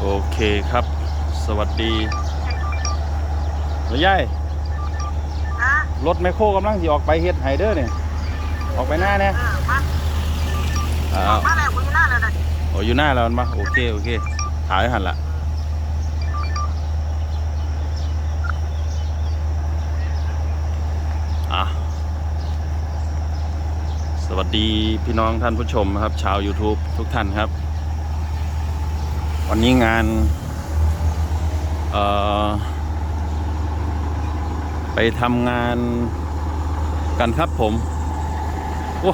โอเคครับ สวัสดีแล้วยายฮะรถแมคโครกำลังสิออกไปเฮ็ดไฮเดอร์เนี่ยออกไปหน้าเนี่ยเออมาอ้าออวกมาแล้วคุณหน้าแล้วนะโอ้อยู่หน้าเรามาโอเคโอเคถ่ายหันละอะสวัสดีพี่น้องท่านผู้ชมนะครับ ชาว YouTube ทุกท่านครับ วันนี้งานไปทำงานกันครับผมโอ้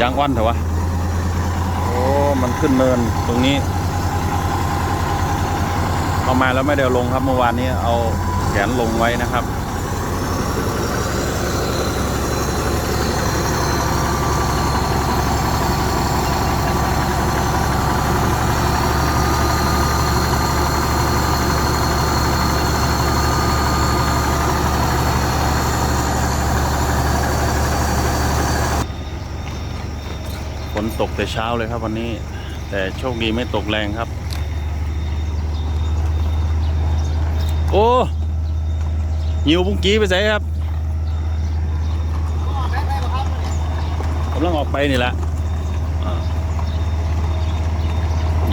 ยางอ้อนเถอะวะ โอ้ มันขึ้นเนินตรงนี้เอามาแล้วไม่ได้ลงครับเมื่อวานนี้เอาแขนลงไว้นะครับ ตกแต่เช้าเลยครับวันนี้ แต่โชคดีไม่ตกแรงครับ โอ้หิวบุ้งกี้ไปใส่ครับกำลังออกไปนี่แหละ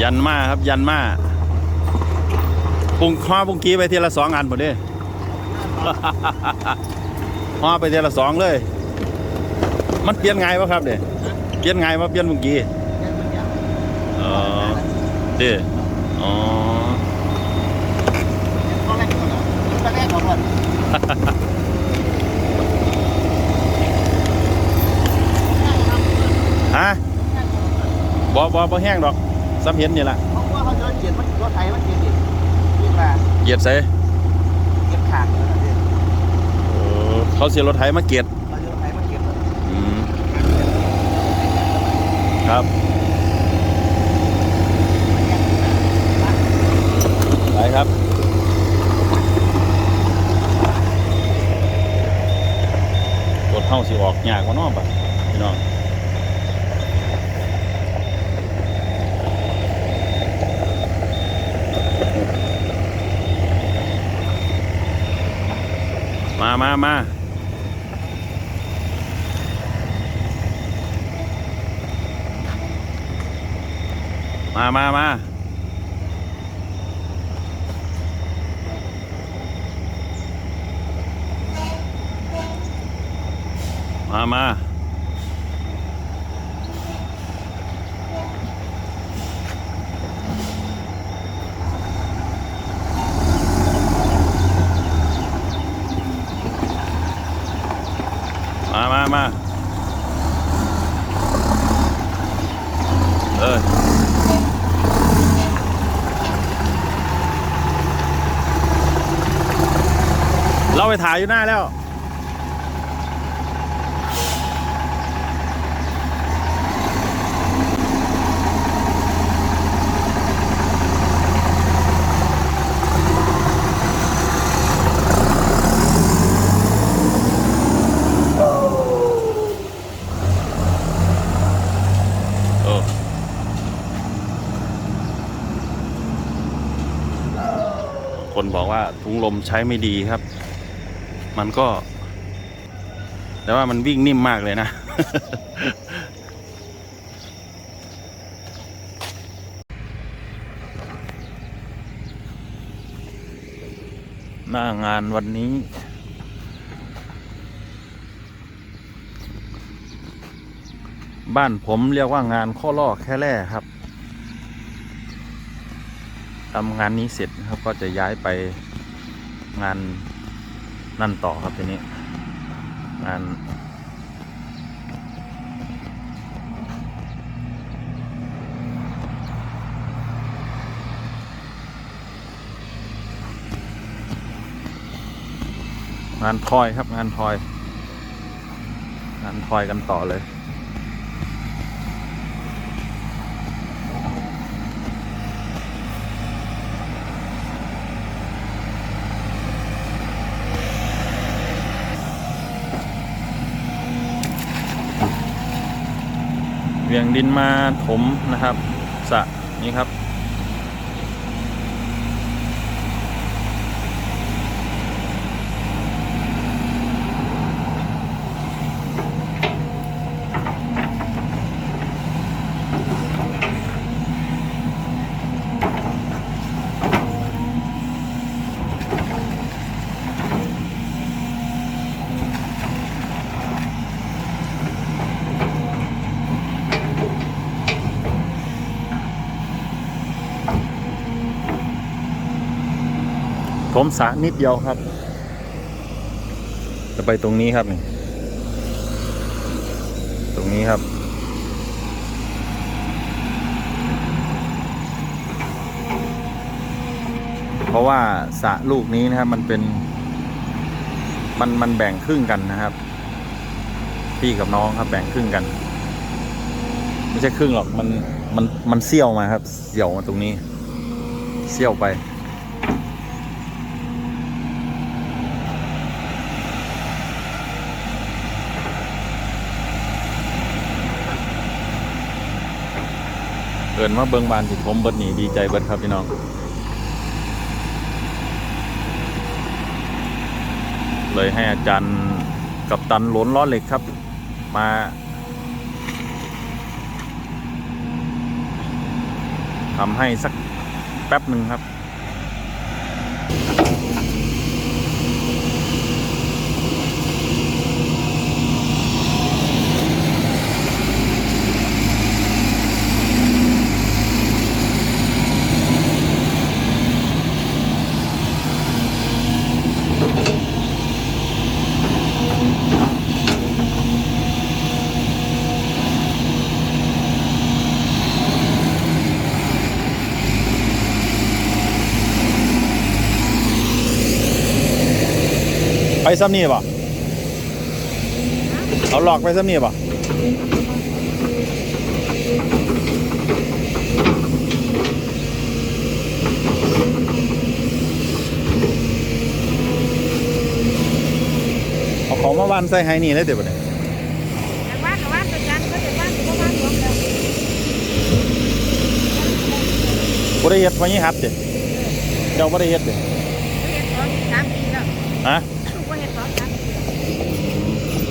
ยันมาครับยันมาปุงห่อบุ้งกี้ไปทีละสองอันหมดเด้ห่อไปทีละสองเลย มันเปลี่ยนไงวะครับเนี่ย เปลี่ยนไงมาเปลี่ยนเมื่อกี้เออเด้อ๋อฮะบ่บ่บ่แห้งดอกซ้ำเห็นนี่ละเขาว่าเขาเจอเหยียดมันรถไทยมันเหยียดดิเหยียดมาเหยียดใส่เหยียดขาดเขาเสียรถไทยมาเกียด ครับไปครับรถเท่าสิออกยากกว่าน้องปะพี่น้องมามามา มามามามามามามามาเออเรา ไปถ่ายอยู่หน้าแล้วคนบอกว่าถุงลมใช้ไม่ดีครับ มันก็ แต่ว่ามันวิ่งนิ่มมากเลยนะ หน้างานวันนี้บ้านผมเรียกว่างานข้อลอกแค่แร่ครับทำงานนี้เสร็จครับก็จะย้ายไปงาน นั่นต่อครับทีนี้งานงานทอยครับงานทอย งานทอยกันต่อเลย เวียงงดินมาถมนะครับสระนี้ครับ ถมสะนิดเดียวครับ จะไปตรงนี้ครับนี่ตรงนี้ครับ เพราะว่าสระลูกนี้นะครับ มันเป็น มันมันแบ่งครึ่งกันนะครับ พี่กับน้องครับ แบ่งครึ่งกัน ไม่ใช่ครึ่งหรอกมันมันมันเซี่ยวมาครับเซี่ยวมาตรงนี้ เซี่ยวไป เกินมาเบิงบานที่ผมเบิดหนีดีใจเบิดครับพี่น้องเลยให้อาจารย์กับตันหลนล้อเหล็กครับ มา ทำให้สักแป๊บหนึ่งครับ ซ้ำนี่ป่ะเอาหลอกไปซ้ำนี่ป่ะเอาของมาวันใส่ไฮนี่เลยเดี๋ยวบ่เนี่ยแต่ว่าแต่ว่าเป็นการเขาจะว่าแต่ว่าว่าหลวงแล้วบ่ได้เฮ็ดพอยี่ฮับเด้เจ้าบ่ได้เฮ็ดเด้เขาเห็นสองสามปีแล้วฮะ ลูกว่าเห็นสองสามปีแล้ว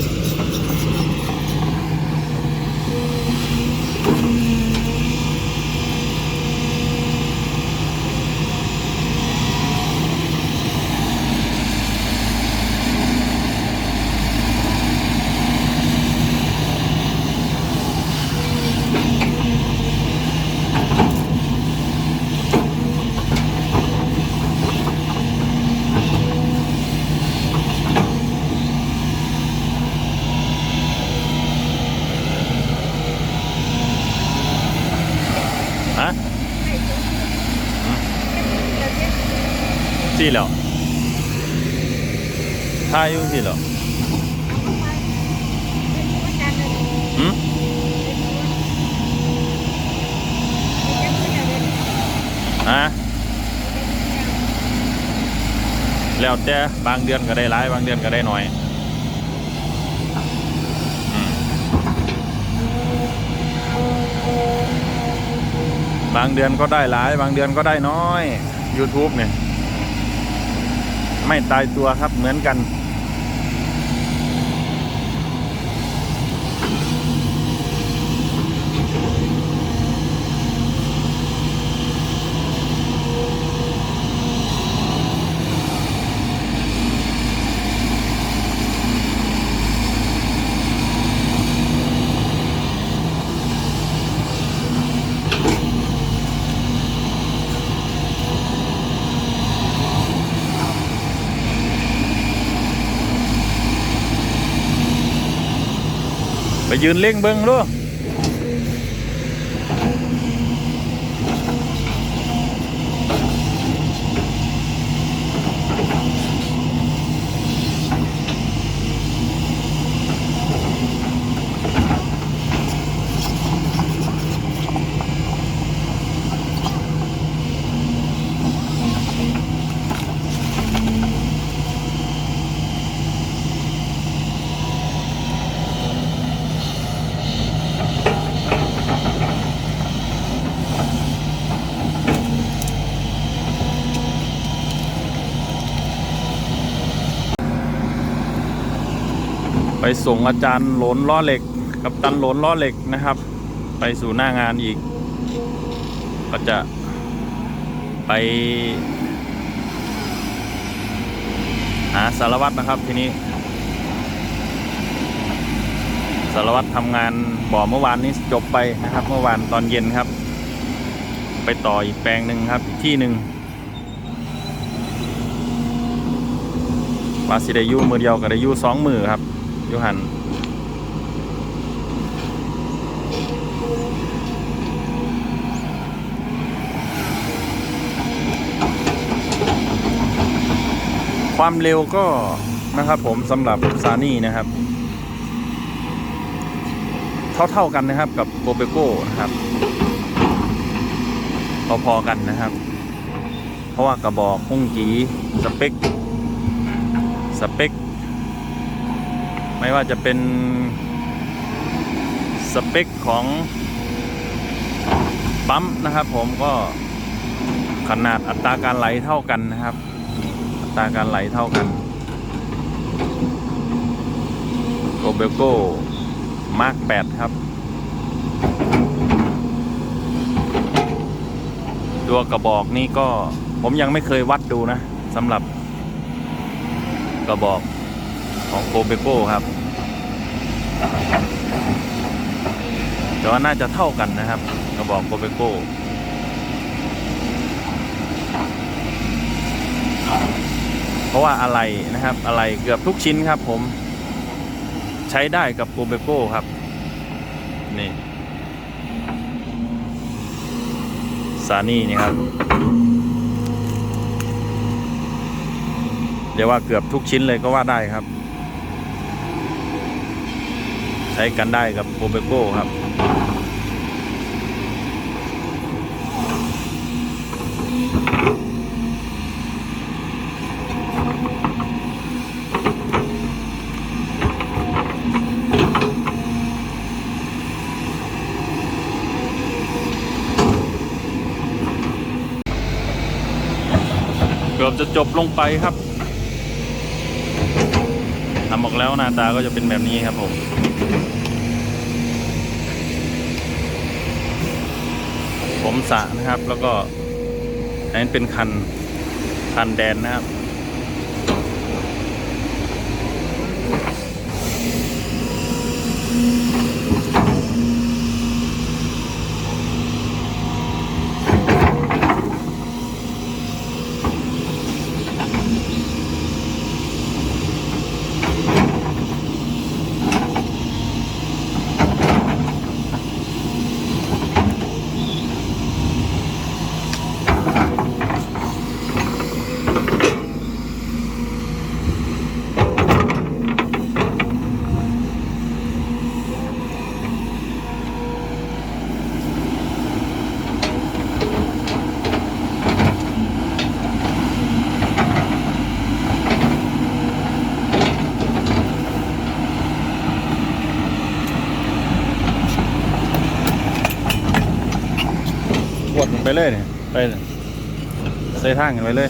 ฮะ ไม่ถึงเดี๋ยวเดี๋ยว สี่แล้วทายอยู่สี่แล้วหืมเป็นผู้ว่าเจ้าเลยฮะแล้วแต่บางเดือนก็ได้หลายบางเดือนก็ได้น้อยบางเดือนก็ได้หลาย บางเดือนก็ได้น้อย YouTube เนี่ย ไม่ตายตัวครับเหมือนกัน ไปยืนเล่งเบิ้งดู ไปส่งอาจารย์หลนล้อเหล็ก กับตันหลนล้อเหล็กนะครับ ไปสู่หน้างานอีก ก็จะไปหาสารวัตรนะครับทีนี้ สารวัตรทำงานบ่อเมื่อวานนี้จบไปนะครับ เมื่อวานตอนเย็นครับ ไปต่ออีกแปลงหนึ่งครับอีกที่หนึ่งวาสิได้ยูมือเดียวกับได้ยูสองมือครับ ยูหันความเร็วก็นะครับผมสำหรับซานี่นะครับ เท่าๆกันนะครับกับโกเบโก้นะครับ พอๆกันนะครับ เพราะว่ากระบอกพุ่งกีสเปค สเปค ไม่ว่าจะเป็นสเปคของปั๊มนะครับ ผมก็ขนาดอัตราการไหลเท่ากันนะครับ อัตราการไหลเท่ากันโกเบโก้มาร์ก8ครับ ตัวกระบอกนี่ก็ผมยังไม่เคยวัดดูนะสำหรับกระบอกของโกเบโก้ครับ แต่ว่าน่าจะเท่ากันนะครับ กระบอกโกเบโก้เพราะว่าอะไรนะครับ อะไรเกือบทุกชิ้นครับผมใช้ได้กับโกเบโก้ครับ นี่ซานี่นี่ครับเดี๋ยวว่าเกือบทุกชิ้นเลยก็ว่าได้ครับ ใช้กันได้กับโกเบโก้ครับ เกือบจะจบลงไปครับทำออกแล้วหน้าตาก็จะเป็นแบบนี้ครับผม ผมสะนะครับ แล้วก็อันนี้เป็นคัน คันแดนนะครับก ดลงไปเลยเนี่ยไปเลยใส่ทางกันไปเลย